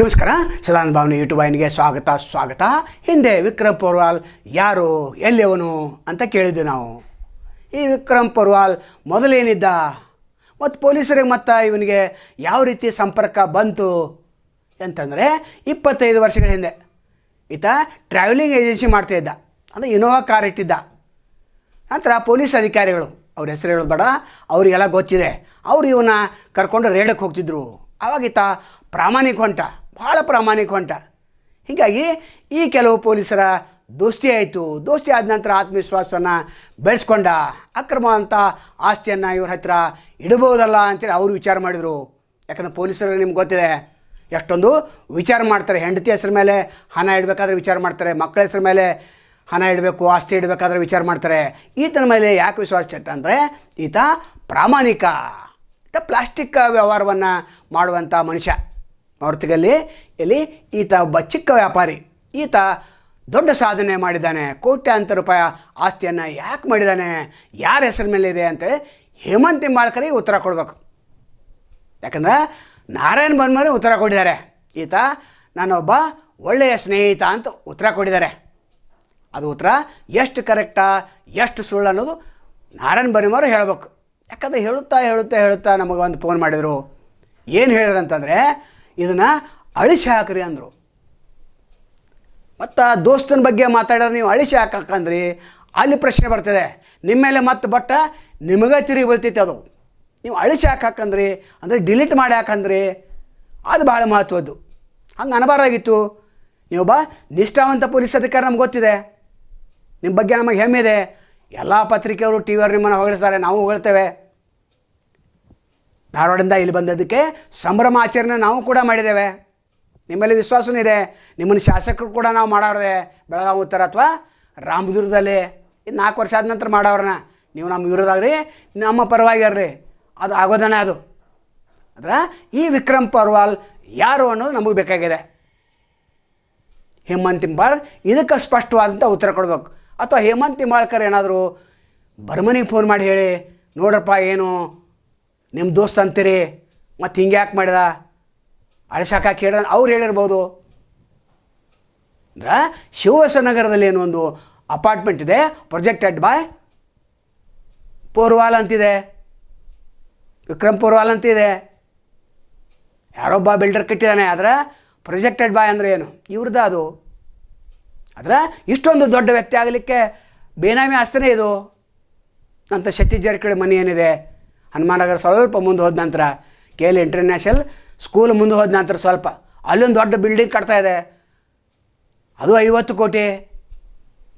ನಮಸ್ಕಾರ, ಸದಾನಂದ ಭಾವನೆ ಯೂಟ್ಯೂಬ್ ವಾಹಿನಿಗೆ ಸ್ವಾಗತ ಸ್ವಾಗತ. ಹಿಂದೆ ವಿಕ್ರಮ್ ಪೊರ್ವಾಲ್ ಯಾರು, ಎಲ್ಲಿಯವನು ಅಂತ ಕೇಳಿದ್ವಿ ನಾವು. ಈ ವಿಕ್ರಮ್ ಪೊರ್ವಾಲ್ ಮೊದಲೇನಿದ್ದ? ಮತ್ತು ಪೊಲೀಸರಿಗೆ ಮತ್ತು ಇವನಿಗೆ ಯಾವ ರೀತಿ ಸಂಪರ್ಕ ಬಂತು ಅಂತಂದರೆ ಇಪ್ಪತ್ತೈದು ವರ್ಷಗಳ ಹಿಂದೆ. ಈತ ಟ್ರಾವೆಲಿಂಗ್ ಏಜೆನ್ಸಿ ಮಾಡ್ತಾಯಿದ್ದ ಅಂದರೆ ಇನೋವಾ ಕಾರ್ ಇಟ್ಟಿದ್ದ. ನಂತರ ಪೊಲೀಸ್ ಅಧಿಕಾರಿಗಳು, ಅವ್ರ ಹೆಸರು ಹೇಳೋದು ಬೇಡ, ಅವರಿಗೆಲ್ಲ ಗೊತ್ತಿದೆ. ಅವರು ಇವನ್ನ ಕರ್ಕೊಂಡು ರೇಡಕ್ಕೆ ಹೋಗ್ತಿದ್ರು. ಆವಾಗ ಈತ ಪ್ರಾಮಾಣಿಕ ಹೊಂಟ. ಭಾಳ ಪ್ರಾಮಾಣಿಕ ಹೊಂಟ ಹೀಗಾಗಿ ಈ ಕೆಲವು ಪೊಲೀಸರ ದೋಸ್ತಿ ಆಯಿತು. ದೋಸ್ತಿ ಆದ ನಂತರ ಆತ್ಮವಿಶ್ವಾಸವನ್ನು ಬೆಳೆಸ್ಕೊಂಡ. ಅಕ್ರಮ ಅಂತ ಆಸ್ತಿಯನ್ನು ಇವ್ರ ಹತ್ರ ಇಡಬಹುದಲ್ಲ ಅಂತೇಳಿ ಅವರು ವಿಚಾರ ಮಾಡಿದರು. ಯಾಕಂದ್ರೆ ಪೊಲೀಸರು ನಿಮ್ಗೆ ಗೊತ್ತಿದೆ, ಎಷ್ಟೊಂದು ವಿಚಾರ ಮಾಡ್ತಾರೆ. ಹೆಂಡತಿ ಹೆಸರು ಮೇಲೆ ಹಣ ಇಡಬೇಕಾದ್ರೆ ವಿಚಾರ ಮಾಡ್ತಾರೆ. ಮಕ್ಕಳ ಹೆಸರು ಮೇಲೆ ಹಣ ಇಡಬೇಕು, ಆಸ್ತಿ ಇಡಬೇಕಾದ್ರೆ ವಿಚಾರ ಮಾಡ್ತಾರೆ. ಈತನ ಮೇಲೆ ಯಾಕೆ ವಿಶ್ವಾಸ ಚಟ್ಟ ಅಂದರೆ ಈತ ಪ್ರಾಮಾಣಿಕ. ಈತ ಪ್ಲಾಸ್ಟಿಕ್ ವ್ಯವಹಾರವನ್ನು ಮಾಡುವಂಥ ಮನುಷ್ಯ. ಹೊರತಿಗಲ್ಲಿ ಇಲ್ಲಿ ಈತ ಒಬ್ಬ ಚಿಕ್ಕ ವ್ಯಾಪಾರಿ. ಈತ ದೊಡ್ಡ ಸಾಧನೆ ಮಾಡಿದ್ದಾನೆ. ಕೋಟ್ಯಾಂತರ ರೂಪಾಯಿ ಆಸ್ತಿಯನ್ನು ಯಾಕೆ ಮಾಡಿದ್ದಾನೆ? ಯಾರ ಹೆಸರ ಮೇಲೆ ಇದೆ ಅಂತೇಳಿ ಹೇಮಂತ್ ಮಾಳ್ಕರಿಗೆ ಉತ್ತರ ಕೊಡಬೇಕು. ಯಾಕಂದ್ರೆ ನಾರಾಯಣ್ ಬನ್ಮರಿ ಉತ್ತರ ಕೊಟ್ಟಿದ್ದಾರೆ. ಈತ ನಾನೊಬ್ಬ ಒಳ್ಳೆಯ ಸ್ನೇಹಿತ ಅಂತ ಉತ್ತರ ಕೊಟ್ಟಿದ್ದಾರೆ. ಅದು ಉತ್ತರ ಎಷ್ಟು ಕರೆಕ್ಟಾ ಎಷ್ಟು ಸುಳ್ಳು ಅನ್ನೋದು ನಾರಾಯಣ್ ಬನ್ಮರು ಹೇಳಬೇಕು. ಯಾಕಂದ್ರೆ ಹೇಳುತ್ತಾ ಹೇಳುತ್ತಾ ಹೇಳುತ್ತಾ ನಮಗೆ ಒಂದು ಫೋನ್ ಮಾಡಿದರು. ಏನು ಹೇಳಿದ್ರು ಅಂತಂದರೆ ಇದನ್ನು ಅಳಿಸಿ ಹಾಕ್ರಿ ಅಂದರು. ಮತ್ತು ದೋಸ್ತನ ಬಗ್ಗೆ ಮಾತಾಡೋರು ನೀವು ಅಳಿಸಿ ಹಾಕಂದ್ರಿ ಅಲ್ಲಿ ಪ್ರಶ್ನೆ ಬರ್ತದೆ. ನಿಮ್ಮ ಮೇಲೆ ಮತ್ತೆ ಬಟ್ಟ ನಿಮಗೆ ತಿರುಗಿ ಬೀಳ್ತೈತೆ ಅದು. ನೀವು ಅಳಿಸಿ ಹಾಕಂದ್ರಿ ಅಂದರೆ ಡಿಲೀಟ್ ಮಾಡಿ ಹಾಕಂದ್ರಿ ಅದು ಭಾಳ ಮಹತ್ವದ್ದು. ಹಂಗೆ ನೀವು ನೀವೊಬ್ಬ ನಿಷ್ಠಾವಂತ ಪೊಲೀಸ್ ಅಧಿಕಾರಿ ನಮ್ಗೆ ಗೊತ್ತಿದೆ. ನಿಮ್ಮ ಬಗ್ಗೆ ನಮಗೆ ಹೆಮ್ಮೆ ಇದೆ. ಎಲ್ಲ ಪತ್ರಿಕೆಯವರು ಟಿ ವಿಯವರು ನಿಮ್ಮನ್ನು ಹೊಗಳಿಸ್ತಾರೆ ನಾವು ಹೊಗಳ್ತೇವೆ. ಧಾರವಾಡದಿಂದ ಇಲ್ಲಿ ಬಂದದಕ್ಕೆ ಸಂಭ್ರಮ ಆಚರಣೆ ನಾವು ಕೂಡ ಮಾಡಿದ್ದೇವೆ. ನಿಮ್ಮಲ್ಲಿ ವಿಶ್ವಾಸನೂ ಇದೆ. ನಿಮ್ಮನ್ನು ಶಾಸಕರು ಕೂಡ ನಾವು ಮಾಡೋರದೆ. ಬೆಳಗಾವಿ ಉತ್ತರ ಅಥವಾ ರಾಮದುರ್ಗದಲ್ಲಿ ಇದು ನಾಲ್ಕು ವರ್ಷ ಆದ ನಂತರ ಮಾಡೋರನ್ನ ನೀವು ನಮ್ಮ ವಿರೋಧಾಗ್ರಿ ನಮ್ಮ ಪರವಾಗಿ ಇರ್ರಿ. ಅದು ಆಗೋದನೇ ಅದು. ಅದರ ಈ ವಿಕ್ರಮ್ ಪರ್ವಾಲ್ ಯಾರು ಅನ್ನೋದು ನಮಗೆ ಬೇಕಾಗಿದೆ. ಹೇಮಂತ್ ತಿಂಬಾಳ್ ಇದಕ್ಕೆ ಸ್ಪಷ್ಟವಾದಂಥ ಉತ್ತರ ಕೊಡ್ಬೇಕು. ಅಥವಾ ಹೇಮಂತ್ ತಿಂಬಾಳ್ಕರ್ ಏನಾದರೂ ಬರ್ಮನಿಗೆ ಫೋನ್ ಮಾಡಿ ಹೇಳಿ, ನೋಡ್ರಪ್ಪ ಏನು ನಿಮ್ಮ ದೋಸ್ತ ಅಂತೀರಿ, ಮತ್ತು ಹಿಂಗೆ ಯಾಕೆ ಮಾಡಿದ ಅಳಸಾಕ ಹೇಳಿದ, ಅವ್ರು ಹೇಳಿರ್ಬೋದು. ಅಂದ್ರೆ ಶಿವಸನಗರದಲ್ಲಿ ಏನೋ ಒಂದು ಅಪಾರ್ಟ್ಮೆಂಟ್ ಇದೆ ಪ್ರೊಜೆಕ್ಟೆಡ್ ಬಾಯ್ ಪೋರ್ವಾಲ್ ಅಂತಿದೆ. ವಿಕ್ರಮ್ ಪೋರ್ವಾಲ್ ಅಂತಿದೆ. ಯಾರೊಬ್ಬ ಬಿಲ್ಡರ್ ಕಟ್ಟಿದ್ದಾನೆ ಆದರೆ ಪ್ರೊಜೆಕ್ಟೆಡ್ ಬಾಯ್ ಅಂದರೆ ಏನು? ಇವ್ರದ್ದ ಅದು. ಆದರೆ ಇಷ್ಟೊಂದು ದೊಡ್ಡ ವ್ಯಕ್ತಿ ಆಗಲಿಕ್ಕೆ ಬೇನಾಮಿ ಆಸ್ತಿನೇ ಇದು. ಅಂತ ಶಕ್ತಿ ಜಾರಕಿಹೊಳಿ ಮನೆ ಏನಿದೆ? ಹನುಮಾನಗರ ಸ್ವಲ್ಪ ಮುಂದೆ ಹೋದ ನಂತರ ಕೆ ಎಲ್ ಇಂಟರ್ನ್ಯಾಷನಲ್ ಸ್ಕೂಲ್ ಮುಂದೆ ಹೋದ ನಂತರ ಸ್ವಲ್ಪ. ಅಲ್ಲೊಂದು ದೊಡ್ಡ ಬಿಲ್ಡಿಂಗ್ ಕಟ್ತಾ ಇದೆ. ಅದು ಐವತ್ತು ಕೋಟಿ.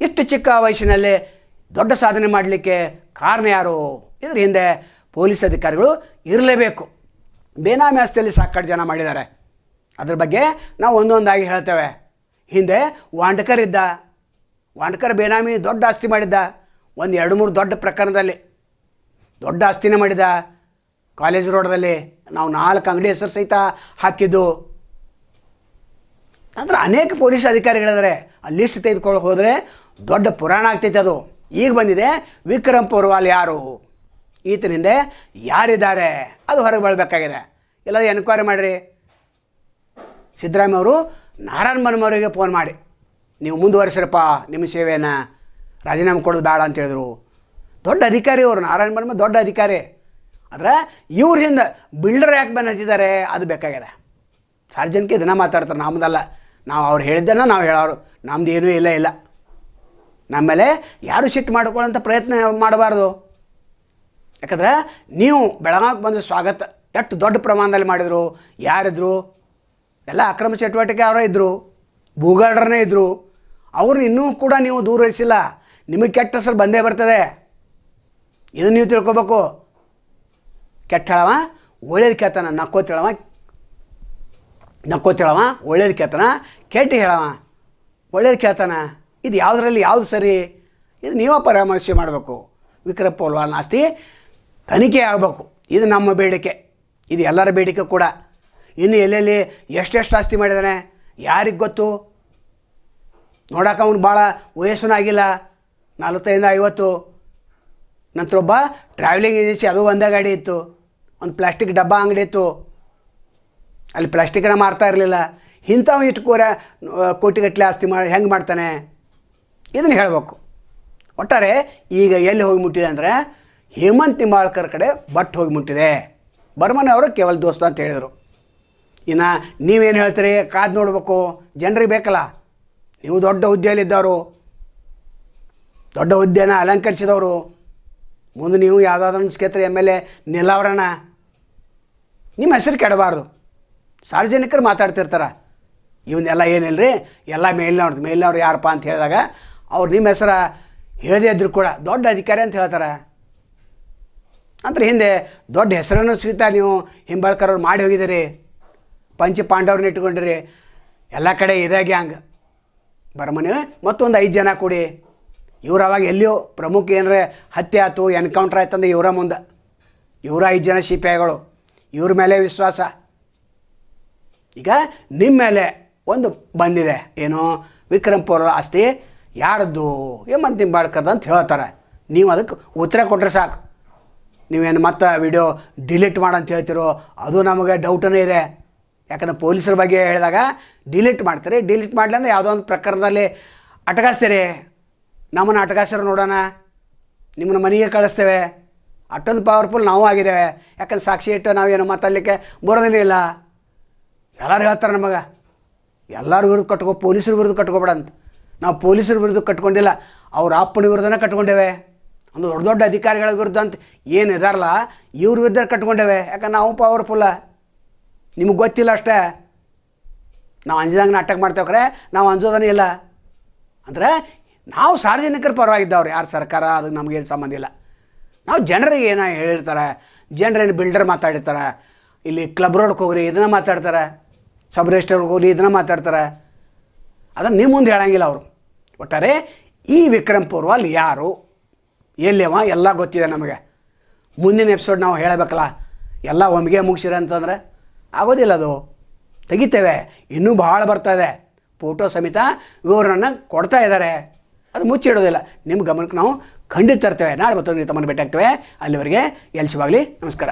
ಎಷ್ಟು ಚಿಕ್ಕ ವಯಸ್ಸಿನಲ್ಲಿ ದೊಡ್ಡ ಸಾಧನೆ ಮಾಡಲಿಕ್ಕೆ ಕಾರಣ ಯಾರು? ಇದ್ರ ಹಿಂದೆ ಪೊಲೀಸ್ ಅಧಿಕಾರಿಗಳು ಇರಲೇಬೇಕು. ಬೇನಾಮಿ ಆಸ್ತಿಯಲ್ಲಿ ಸಾಕಷ್ಟು ಜನ ಮಾಡಿದ್ದಾರೆ. ಅದ್ರ ಬಗ್ಗೆ ನಾವು ಒಂದೊಂದಾಗಿ ಹೇಳ್ತೇವೆ. ಹಿಂದೆ ವಾಂಡ್ಕರ್ ಇದ್ದ. ವಾಂಡ್ಕರ್ ಬೇನಾಮಿ ದೊಡ್ಡ ಆಸ್ತಿ ಮಾಡಿದ್ದ. ಒಂದು ಎರಡು ಮೂರು ದೊಡ್ಡ ಪ್ರಕರಣದಲ್ಲಿ. ದೊಡ್ಡ ಆಸ್ತಿನೇ ಮಾಡಿದ. ಕಾಲೇಜ್ ರೋಡ್ದಲ್ಲಿ ನಾವು ನಾಲ್ಕು ಅಂಗಡಿ ಹೆಸರು ಸಹಿತ ಹಾಕಿದ್ದು. ಅಂದ್ರೆ ಅನೇಕ ಪೊಲೀಸ್ ಅಧಿಕಾರಿಗಳಿದ್ದಾರೆ ಆ ಲಿಸ್ಟ್ ತೆಗೆದುಕೊಂಡು ಹೋದರೆ ದೊಡ್ಡ ಪುರಾಣ ಆಗ್ತೈತೆ ಅದು. ಈಗ ಬಂದಿದೆ, ವಿಕ್ರಮ್ ಪೋರ್ವಾಲ್ ಯಾರು? ಈತನಿಂದ ಯಾರಿದ್ದಾರೆ? ಅದು ಹೊರಗೆ ಬರಬೇಕಾಗಿದೆ. ಎಲ್ಲ ಎನ್ಕ್ವೈರಿ ಮಾಡಿರಿ. ಸಿದ್ದರಾಮಯ್ಯ ಅವರು ನಾರಾಯಣ ಮನ್ಮವರಿಗೆ ಫೋನ್ ಮಾಡಿ. ನೀವು ಮುಂದುವರಿಸ್ರಪ್ಪ, ನಿಮ್ಮ ಸೇವೆಯನ್ನು. ರಾಜೀನಾಮೆ ಕೊಡೋದು ಬೇಡ ಅಂತ ಹೇಳಿದ್ರು. ದೊಡ್ಡ ಅಧಿಕಾರಿ ಅವರು, ನಾರಾಯಣ ಬರ್ಮ ದೊಡ್ಡ ಅಧಿಕಾರಿ. ಆದರೆ ಇವ್ರ ಹಿಂದೆ ಬಿಲ್ಡರ್ ಯಾಕೆ ಬಂದು ಹತ್ತಿದ್ದಾರೆ ಅದು ಬೇಕಾಗಿದೆ. ಸಾರ್ವಜನಿಕ ಇದನ್ನು ಮಾತಾಡ್ತಾರೆ ನಮ್ಮದಲ್ಲ ನಾವು ಅವ್ರು ಹೇಳಿದ್ದನ್ನು ನಾವು ಹೇಳೋರು. ನಮ್ದು ಏನೂ ಇಲ್ಲ ಇಲ್ಲ. ನಮ್ಮೇಲೆ ಯಾರು ಶಿಟ್ ಮಾಡ್ಕೊಳ್ಳೋಂಥ ಪ್ರಯತ್ನ ಮಾಡಬಾರ್ದು. ಯಾಕಂದ್ರೆ ನೀವು ಬೆಳಗಾವಿಗೆ ಬಂದ ಸ್ವಾಗತ, ಎಷ್ಟು ದೊಡ್ಡ ಪ್ರಮಾಣದಲ್ಲಿ ಮಾಡಿದರು, ಯಾರಿದ್ರು? ಎಲ್ಲ ಅಕ್ರಮ ಚಟುವಟಿಕೆ ಅವರೇ ಇದ್ದರು ಭೂಗಾಡ್ರನೇ ಇದ್ದರು ಅವ್ರನ್ನ ಇನ್ನೂ ಕೂಡ ನೀವು ದೂರ ಇರಿಸಿಲ್ಲ ನಿಮಗೆ ಕೆಟ್ಟ ಹೆಸರು ಬಂದೇ ಬರ್ತದೆ. ಇದನ್ನು ನೀವು ತಿಳ್ಕೊಬೇಕು. ಕೆಟ್ಟ ಹೇಳವ ಒಳ್ಳೇದು ಕೇಳ್ತಾನ, ನಕ್ಕೋತೇಳವ ನಕ್ಕೋತೇಳವ, ಒಳ್ಳೇದು ಕೇಳ್ತಾನ, ಕೆಟ್ಟ ಹೇಳವ, ಒಳ್ಳೇದು ಕೇಳ್ತಾನ, ಇದು ಯಾವುದರಲ್ಲಿ ಯಾವುದು ಸರಿ? ಇದು ನೀವು ಪರಾಮರ್ಶೆ ಮಾಡಬೇಕು. ವಿಕ್ರ ಪೋಲ್ವಾಲ್ ಆಸ್ತಿ ತನಿಖೆ ಆಗಬೇಕು. ಇದು ನಮ್ಮ ಬೇಡಿಕೆ. ಇದು ಎಲ್ಲರ ಬೇಡಿಕೆ ಕೂಡ. ಇನ್ನು ಎಲ್ಲೆಲ್ಲಿ ಎಷ್ಟೆಷ್ಟು ಆಸ್ತಿ ಮಾಡಿದಾನೆ? ಯಾರಿಗೆ ಗೊತ್ತು? ನೋಡೋಕೆ ಅವನು ಭಾಳ ವಯಸ್ಸನಾಗಿಲ್ಲ. ನಲವತ್ತೈದು, ಐವತ್ತು. ನಂತರ ಒಬ್ಬ ಟ್ರಾವೆಲಿಂಗ್ ಏಜೆನ್ಸಿ ಅದು ಒಂದೇ ಗಾಡಿ ಇತ್ತು. ಒಂದು ಪ್ಲಾಸ್ಟಿಕ್ ಡಬ್ಬ ಅಂಗಡಿ ಇತ್ತು. ಅಲ್ಲಿ ಪ್ಲಾಸ್ಟಿಕ್ನ ಮಾರ್ತಾ ಇರಲಿಲ್ಲ. ಇಂಥವು ಇಷ್ಟು ಕೂರ ಕೋಟಿಗಟ್ಟಲೆ ಆಸ್ತಿ ಮಾಡಿ, ಹೆಂಗೆ ಮಾಡ್ತಾನೆ? ಇದನ್ನು ಹೇಳಬೇಕು. ಒಟ್ಟಾರೆ ಈಗ ಎಲ್ಲಿ ಹೋಗಿ ಮುಟ್ಟಿದೆ ಅಂದರೆ ಹೇಮಂತ್ ನಿಂಬಾಳ್ಕರ್ ಕಡೆ ಬಟ್ ಹೋಗಿ ಮುಟ್ಟಿದೆ. ಬರ್ಮನ್ ಅವರು ಕೇವಲ ದೋಸ್ತ ಅಂತ ಹೇಳಿದರು. ಇನ್ನು ನೀವೇನು ಹೇಳ್ತೀರಿ? ಕಾದು ನೋಡಬೇಕು. ಜನರಿಗೆ ಬೇಕಲ್ಲ. ನೀವು ದೊಡ್ಡ ಹುದ್ದೆಯಲ್ಲಿದ್ದವರು. ದೊಡ್ಡ ಹುದ್ದೆನ ಅಲಂಕರಿಸಿದವರು. ಮುಂದೆ ನೀವು ಯಾವುದಾದ್ರೂ ಕ್ಷೇತ್ರ ಎಂ ಎಲ್ ಎ ನಿಲ್ಲವರಣ. ನಿಮ್ಮ ಹೆಸರು ಕೆಡಬಾರ್ದು. ಸಾರ್ವಜನಿಕರು ಮಾತಾಡ್ತಿರ್ತಾರೆ. ಇವನ್ನೆಲ್ಲ ಏನಿಲ್ಲ ರೀ ಎಲ್ಲ ಮೇಲಿನವ್ರದ್ದು ಮೇಲಿನವ್ರು ಯಾರಪ್ಪ ಅಂತ ಹೇಳಿದಾಗ ಅವ್ರು ನಿಮ್ಮ ಹೆಸರು ಹೇಳದೇ ಇದ್ರು ಕೂಡ ದೊಡ್ಡ ಅಧಿಕಾರಿ ಅಂತ ಹೇಳ್ತಾರೆ. ಅಂದ್ರೆ ಹಿಂದೆ ದೊಡ್ಡ ಹೆಸರನ್ನು ಸಹಿತ ನೀವು ಹಿಂಬಾಳ್ಕರ್ ಅವ್ರು ಮಾಡಿ ಹೋಗಿದ್ದೀರಿ. ಪಂಚ ಪಾಂಡವ್ರನ್ನ ಇಟ್ಕೊಂಡಿರಿ. ಎಲ್ಲ ಕಡೆ ಇದಾಗಿ ಗ್ಯಾಂಗ್. ಬರಮನೆ ಮತ್ತೊಂದು ಐದು ಜನ ಕೂಡಿ. ಇವ್ರು ಅವಾಗ ಎಲ್ಲಿಯೋ ಪ್ರಮುಖ ಏನರ ಹತ್ಯೆ ಆಯ್ತು, ಎನ್ಕೌಂಟ್ರ್ ಆಯ್ತಂದ್ರೆ ಇವರ ಮುಂದೆ. ಇವರ ಐದು ಜನ ಸಿಪಾಯಿಗಳು ಇವ್ರ ಮೇಲೆ ವಿಶ್ವಾಸ. ಈಗ ನಿಮ್ಮ ಮೇಲೆ ಒಂದು ಬಂದಿದೆ, ಏನು ವಿಕ್ರಮ್ ಪೌರ ಆಸ್ತಿ ಯಾರದ್ದು ಹೇಮಂತ್ ನಿಂಬಾಳ್ಕರ್ದು ಅಂತ ಹೇಳ್ತಾರೆ. ನೀವು ಅದಕ್ಕೆ ಉತ್ತರ ಕೊಟ್ಟರೆ ಸಾಕು. ನೀವೇನು ಮತ್ತೆ ವಿಡಿಯೋ ಡಿಲೀಟ್ ಮಾಡಂತ ಹೇಳ್ತಿರೋ, ಅದು ನಮಗೆ ಡೌಟನೇ ಇದೆ. ಯಾಕಂದ್ರೆ ಪೊಲೀಸರ ಬಗ್ಗೆ ಹೇಳಿದಾಗ ಡಿಲೀಟ್ ಮಾಡ್ತಾರೆ, ಡಿಲೀಟ್ ಮಾಡಲಿ ಅಂದರೆ ಯಾವುದೋ ಒಂದು ಪ್ರಕರಣದಲ್ಲಿ ಅಟಕಾಸ್ತೀರಿ. ನಮ್ಮನ್ನು ಅಟಕಾಸಿರೋ ನೋಡೋಣ. ನಿಮ್ಮನ್ನ ಮನೆಗೆ ಕಳಿಸ್ತೇವೆ. ಅಷ್ಟೊಂದು ಪವರ್ಫುಲ್ ನಾವು ಆಗಿದ್ದೇವೆ. ಯಾಕಂದ್ರೆ ಸಾಕ್ಷಿ ಇಟ್ಟು ನಾವೇನು ಮಾತಾಡಲಿಕ್ಕೆ ಬರೋದೇನೇ ಇಲ್ಲ. ಎಲ್ಲರೂ ಹೇಳ್ತಾರೆ ನಮಗೆ, ಎಲ್ಲರ ವಿರುದ್ಧ ಕಟ್ಕೋ, ಪೊಲೀಸರ ವಿರುದ್ಧ ಕಟ್ಕೋಬೇಡ ಅಂತ. ನಾವು ಪೊಲೀಸರ ವಿರುದ್ಧ ಕಟ್ಕೊಂಡಿಲ್ಲ, ಅವ್ರ ಅಪ್ಪನ ವಿರುದ್ಧನೇ ಕಟ್ಕೊಂಡೇವೆ ಒಂದು ದೊಡ್ಡ ದೊಡ್ಡ ಅಧಿಕಾರಿಗಳ ವಿರುದ್ಧ ಅಂತ ಏನು ಇದಾರಲ್ಲ, ಇವ್ರ ವಿರುದ್ಧ ಕಟ್ಕೊಂಡೇವೆ ಯಾಕಂದ್ರೆ ನಾವು ಪವರ್ಫುಲ್ಲ ನಿಮಗೆ ಗೊತ್ತಿಲ್ಲ ಅಷ್ಟೇ. ನಾವು ಅಂಜಿದಂಗೆ ನಾಟಕ ಮಾಡ್ತೇವೆ ಖರೆ ನಾವು ಅಂಜೋದನೇ ಇಲ್ಲ. ಅಂದರೆ ನಾವು ಸಾರ್ವಜನಿಕರ ಪರವಾಗಿದ್ದವ್ರು, ಯಾರು ಸರ್ಕಾರ, ಅದಕ್ಕೆ ನಮಗೇನು ಸಂಬಂಧ ಇಲ್ಲ. ನಾವು ಜನರಿಗೆ ಏನೋ ಹೇಳಿರ್ತಾರೆ, ಜನರೇನು ಬಿಲ್ಡರ್ ಮಾತಾಡಿರ್ತಾರೆ, ಇಲ್ಲಿ ಕ್ಲಬ್ ರೋಡ್ಗೆ ಹೋಗ್ರಿ, ಇದನ್ನ ಮಾತಾಡ್ತಾರೆ, ಸಬ್ ರಿಜಿಸ್ಟರ್ಗೆ ಹೋಗ್ರಿ, ಇದನ್ನ ಮಾತಾಡ್ತಾರೆ. ಅದನ್ನು ನಿಮ್ಮ ಮುಂದೆ ಹೇಳಂಗಿಲ್ಲ ಅವರು. ಒಟ್ಟಾರೆ ಈ ವಿಕ್ರಮ್ ಪೂರ್ವಾಲ್ ಯಾರು ಎಲ್ಲಿವ ಎಲ್ಲ ಗೊತ್ತಿದೆ ನಮಗೆ. ಮುಂದಿನ ಎಪಿಸೋಡ್ ನಾವು ಹೇಳಬೇಕಲ್ಲ, ಎಲ್ಲ ಒಮ್ಮಿಗೆ ಮುಗಿಸಿರ ಅಂತಂದ್ರೆ ಆಗೋದಿಲ್ಲ ಅದು. ತೆಗಿತೇವೆ, ಇನ್ನೂ ಭಾಳ ಬರ್ತಾ ಇದೆ. ಫೋಟೋ ಸಮೇತ ವಿವರಣೆ ಕೊಡ್ತಾ ಇದ್ದಾರೆ. ಅದು ಮುಚ್ಚಿಡೋದಿಲ್ಲ ನಿಮ್ಮ ಗಮನಕ್ಕೆ ನಾವು ಖಂಡಿತ ತರ್ತೇವೆ. ನಾಳೆ ಮತ್ತೊಂದು ತಮ್ಮನ್ನು ಭೇಟಿ ಆಗ್ತೇವೆ. ಅಲ್ಲಿವರೆಗೆ ಶುಭಾಗಲಿ ನಮಸ್ಕಾರ.